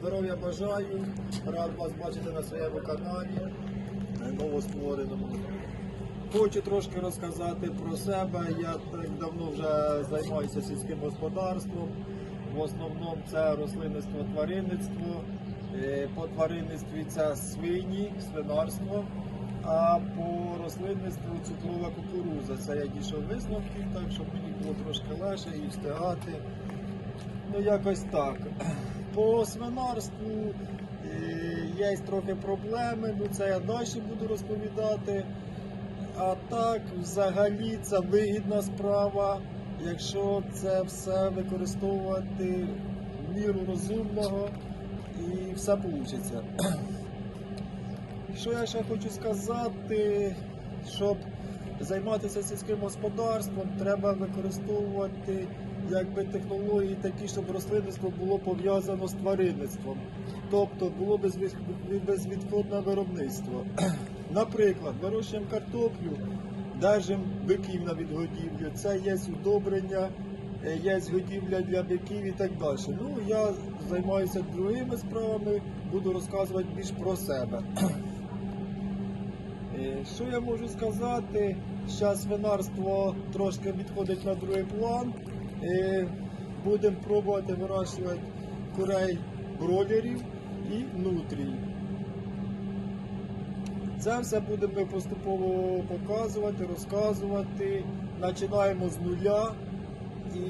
Здоров'я бажаю, рад вас бачити на своєму каналі новоствореному. Хочу трошки розказати про себе. Я так давно вже займаюся сільським господарством. В основному це рослинництво, тваринництво. Е, По тваринництві це свині, свинарство. А по рослинництву цукрова кукуруза. Це я дійшов висновків, так щоб мені було трошки легше і встигати. Ну, якось так. По свинарству є трохи проблеми, ну це я далі буду розповідати. А так, взагалі, це вигідна справа, якщо це все використовувати в міру розумного і все вийде. Що я ще хочу сказати, щоб займатися сільським господарством, треба використовувати якби технології такі, щоб рослинництво було пов'язано з тваринництвом. Тобто було безвід- безвідходне виробництво. Наприклад, вирощуємо картоплю, держимо биків на відгодівлю. Це є удобрення, е, є годівля для биків і так далі. Ну, я займаюся другими справами, буду розказувати більш про себе. Е, Що я можу сказати? Зараз свинарство трошки відходить на другий план. Будемо пробувати вирощувати курей бройлерів і нутрій. Це все будемо поступово показувати, розказувати. Починаємо з нуля і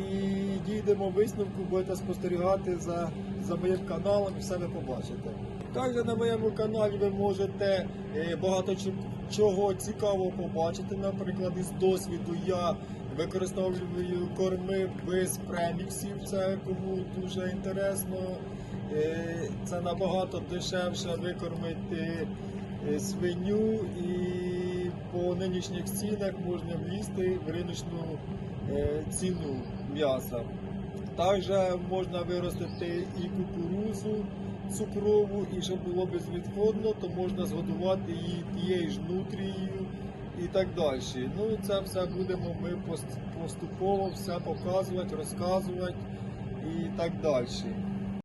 дійдемо висновку, будете спостерігати за, за моїм каналом і все ви побачите. Також на моєму каналі ви можете е, багато чи- чого цікавого побачити. Наприклад, із досвіду я використовую корми без преміксів. Це кому дуже інтересно. Е, Це набагато дешевше викормити е, свиню і по нинішніх цінах можна влізти в риночну е, ціну м'яса. Також можна виростити і кукурузу цукрову, і щоб було безвідходно, то можна згодувати її тією ж нутрією і так далі. Ну, це все будемо ми пост- поступово все показувати, розказувати і так далі.